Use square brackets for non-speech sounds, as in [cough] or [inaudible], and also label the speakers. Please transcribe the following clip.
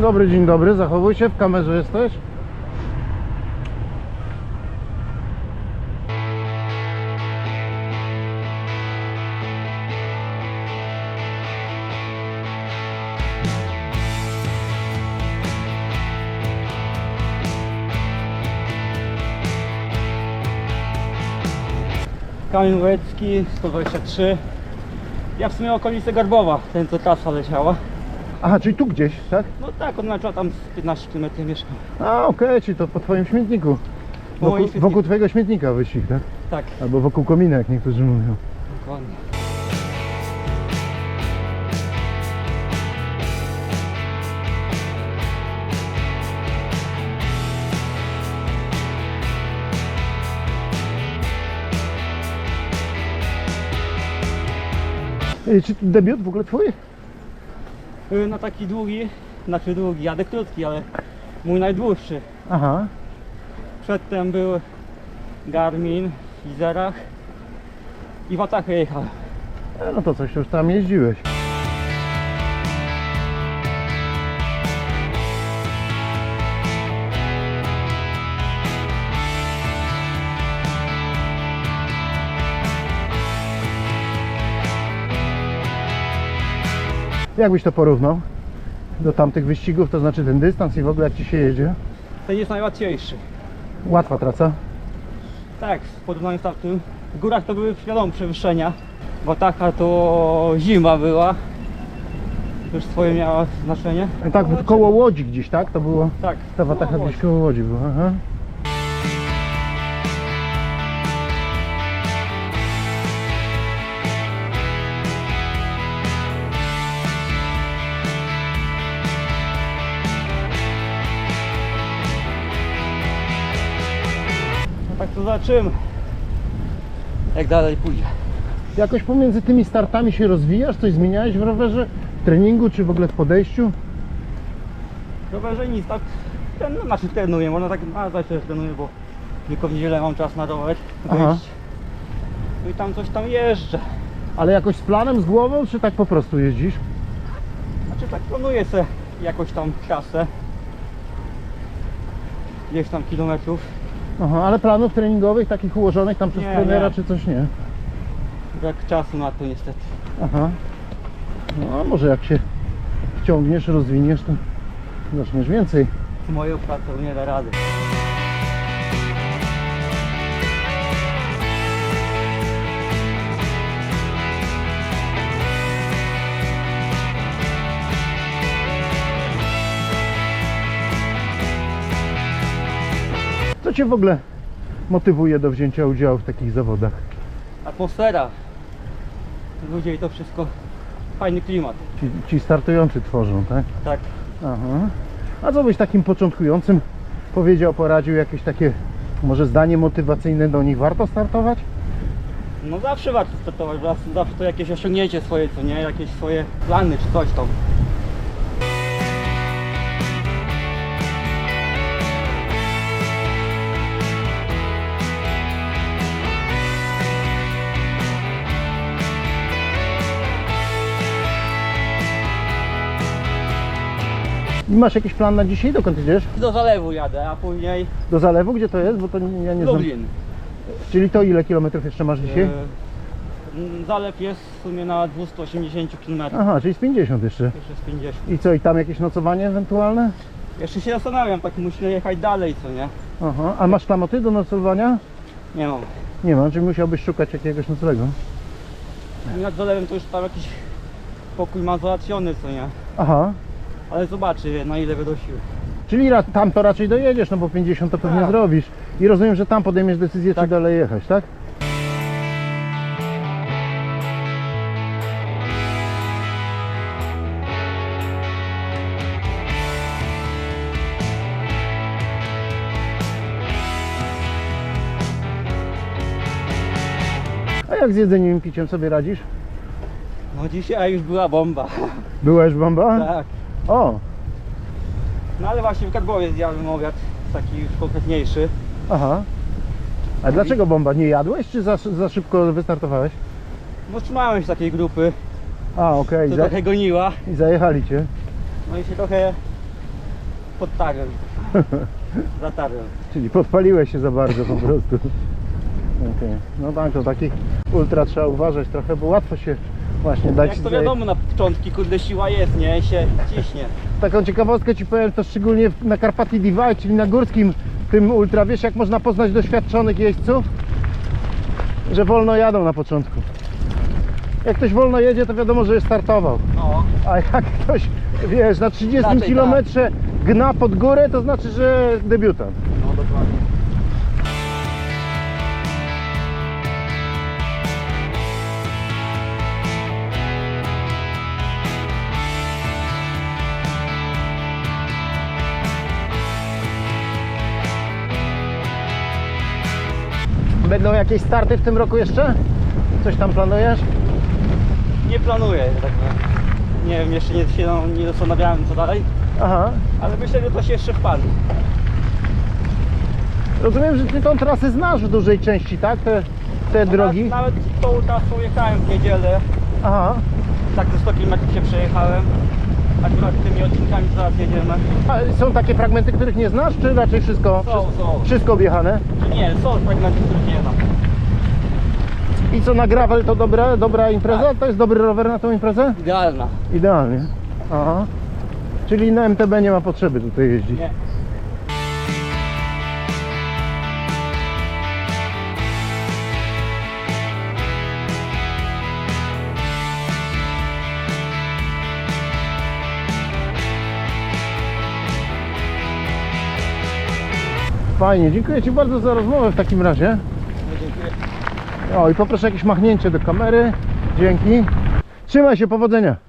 Speaker 1: Dobry, dzień dobry, zachowuj się, w kamerze jesteś?
Speaker 2: Kamień Łecki 123. Ja w sumie okolice Garbowa, ten co trasa leciała.
Speaker 1: Aha, czyli tu gdzieś, tak?
Speaker 2: No tak, odznacza tam z 15 km mieszkam.
Speaker 1: A, okej, czyli to po twoim śmietniku.
Speaker 2: Po
Speaker 1: Wokół,
Speaker 2: śmietniku.
Speaker 1: wokół twojego śmietnika wyścig, tak?
Speaker 2: Tak,
Speaker 1: Albo wokół komina, jak niektórzy mówią.
Speaker 2: dokładnie.
Speaker 1: Ej, czy to debiut w ogóle twój?
Speaker 2: Y, No taki długi, znaczy długi, jadę krótki, ale mój najdłuższy.
Speaker 1: Aha.
Speaker 2: Przedtem był Garmin w Izerach i w Atachę jechałem.
Speaker 1: E, no to coś już tam jeździłeś. Jak byś to porównał do tamtych wyścigów, to znaczy ten dystans i w ogóle jak ci się jedzie?
Speaker 2: Ten jest najłatwiejszy.
Speaker 1: Łatwa traca.
Speaker 2: Tak, w porównaniu z tamtym. W górach to były wiadomo przewyższenia. W Atacha to zima była. Już swoje miała znaczenie.
Speaker 1: Tak, koło Łodzi gdzieś, tak? To było,
Speaker 2: Tak.
Speaker 1: ta watacha gdzieś koło Łodzi była, aha.
Speaker 2: Tak to zobaczymy. Jak dalej pójdzie.
Speaker 1: Jakoś pomiędzy tymi startami się rozwijasz? Coś zmieniałeś w rowerze? W treningu czy w ogóle w podejściu?
Speaker 2: W rowerze nic, tak ten, no, znaczy trenuję, można tak nazwać, że trenuję, bo tylko w niedzielę mam czas na rower
Speaker 1: Aha.
Speaker 2: wyjść. No i tam coś tam jeżdżę.
Speaker 1: Ale jakoś z planem, z głową, czy tak po prostu jeździsz?
Speaker 2: Znaczy tak planuję sobie jakoś tam trasę. Gdzieś tam kilometrów.
Speaker 1: Aha, ale planów treningowych, takich ułożonych tam przez
Speaker 2: Nie,
Speaker 1: trenera,
Speaker 2: nie.
Speaker 1: czy coś nie?
Speaker 2: Brak czasu na to niestety.
Speaker 1: Aha. No, a może jak się wciągniesz, rozwiniesz, to zaczniesz więcej.
Speaker 2: Z moją pracą nie da rady.
Speaker 1: Cię w ogóle motywuje do wzięcia udziału w takich zawodach?
Speaker 2: Atmosfera. Ludzie i to wszystko. Fajny klimat.
Speaker 1: Ci, ci startujący tworzą, tak?
Speaker 2: Tak.
Speaker 1: Aha. A co byś takim początkującym powiedział, poradził jakieś takie może zdanie motywacyjne do nich? Warto startować?
Speaker 2: No zawsze warto startować, zawsze to jakieś osiągnięcie swoje, co nie? Jakieś swoje plany czy coś tam.
Speaker 1: I masz jakiś plan na dzisiaj? Dokąd idziesz?
Speaker 2: Do zalewu jadę, a później
Speaker 1: Do zalewu? Gdzie to jest? Bo to nie- ja nie znam.
Speaker 2: Lublin.
Speaker 1: Czyli to ile kilometrów jeszcze masz dzisiaj?
Speaker 2: E, m, Zalew jest w sumie na 280 km.
Speaker 1: Aha, czyli z 50 jeszcze.
Speaker 2: Jeszcze z 50.
Speaker 1: I co, i tam jakieś nocowanie ewentualne?
Speaker 2: Jeszcze się zastanawiam, tak musimy jechać dalej, co nie?
Speaker 1: Aha, a masz klamoty do nocowania?
Speaker 2: Nie mam.
Speaker 1: Nie mam, czyli musiałbyś szukać jakiegoś noclegu.
Speaker 2: Nad zalewem to już tam jakiś pokój ma załatwiony, co nie?
Speaker 1: Aha,
Speaker 2: Ale zobaczy na ile będą siły.
Speaker 1: czyli ra- tam to raczej dojedziesz, no bo 50 to pewnie
Speaker 2: Tak.
Speaker 1: zrobisz. I rozumiem, że tam podejmiesz decyzję, czy
Speaker 2: Tak.
Speaker 1: dalej jechać, tak? A jak z jedzeniem i piciem sobie radzisz?
Speaker 2: No dzisiaj już była bomba.
Speaker 1: Była już bomba?
Speaker 2: tak.
Speaker 1: O,
Speaker 2: No ale właśnie w Karbowie zjadłem obiad taki już konkretniejszy.
Speaker 1: aha. A dlaczego bomba? Nie jadłeś, czy za, za szybko wystartowałeś?
Speaker 2: No trzymałem się takiej grupy,
Speaker 1: A, okej,
Speaker 2: co
Speaker 1: za,
Speaker 2: trochę goniła.
Speaker 1: i zajechali cię.
Speaker 2: No i się trochę pod tarem. [laughs] Za tarem.
Speaker 1: Czyli podpaliłeś się za bardzo po prostu. [laughs] Okej. No tak, to takich ultra trzeba uważać trochę, bo łatwo się właśnie dać.
Speaker 2: Jak to wiadomo na początki, kurde siła jest, nie? I się ciśnie.
Speaker 1: Taką ciekawostkę Ci powiem, to szczególnie w- na Carpathia Divide, czyli na górskim tym ultra, wiesz jak można poznać doświadczonych jeźdźców? Że wolno jadą na początku. Jak ktoś wolno jedzie, to wiadomo, że już startował.
Speaker 2: No.
Speaker 1: A jak ktoś, wiesz, na 30
Speaker 2: Raczej tak.
Speaker 1: kilometrze gna pod górę, to znaczy, że debiutant. Będą jakieś starty w tym roku jeszcze? Coś tam planujesz?
Speaker 2: Nie planuję, tak. Nie wiem, jeszcze nie, się no, nie zastanawiałem co dalej,
Speaker 1: Aha.
Speaker 2: ale myślę, że to się jeszcze wpadnie.
Speaker 1: Rozumiem, że Ty tą trasę znasz w dużej części, tak? Te, te drogi?
Speaker 2: No, Nawet tą trasą jechałem w niedzielę,
Speaker 1: Aha.
Speaker 2: tak ze 100 km się przejechałem. Akurat tymi odcinkami zaraz jedziemy.
Speaker 1: A są takie fragmenty, których nie znasz, czy raczej wszystko,
Speaker 2: Są, są.
Speaker 1: wszystko objechane?
Speaker 2: Nie, są fragmenty, których nie znam.
Speaker 1: I co na gravel to dobra, dobra impreza?
Speaker 2: Tak.
Speaker 1: To jest dobry rower na tą imprezę?
Speaker 2: Idealna.
Speaker 1: Idealnie. Aha. Czyli na MTB nie ma potrzeby tutaj jeździć.
Speaker 2: Nie.
Speaker 1: Fajnie, dziękuję Ci bardzo za rozmowę w takim razie.
Speaker 2: No, dziękuję.
Speaker 1: O i poproszę jakieś machnięcie do kamery. Dzięki. Trzymaj się, powodzenia.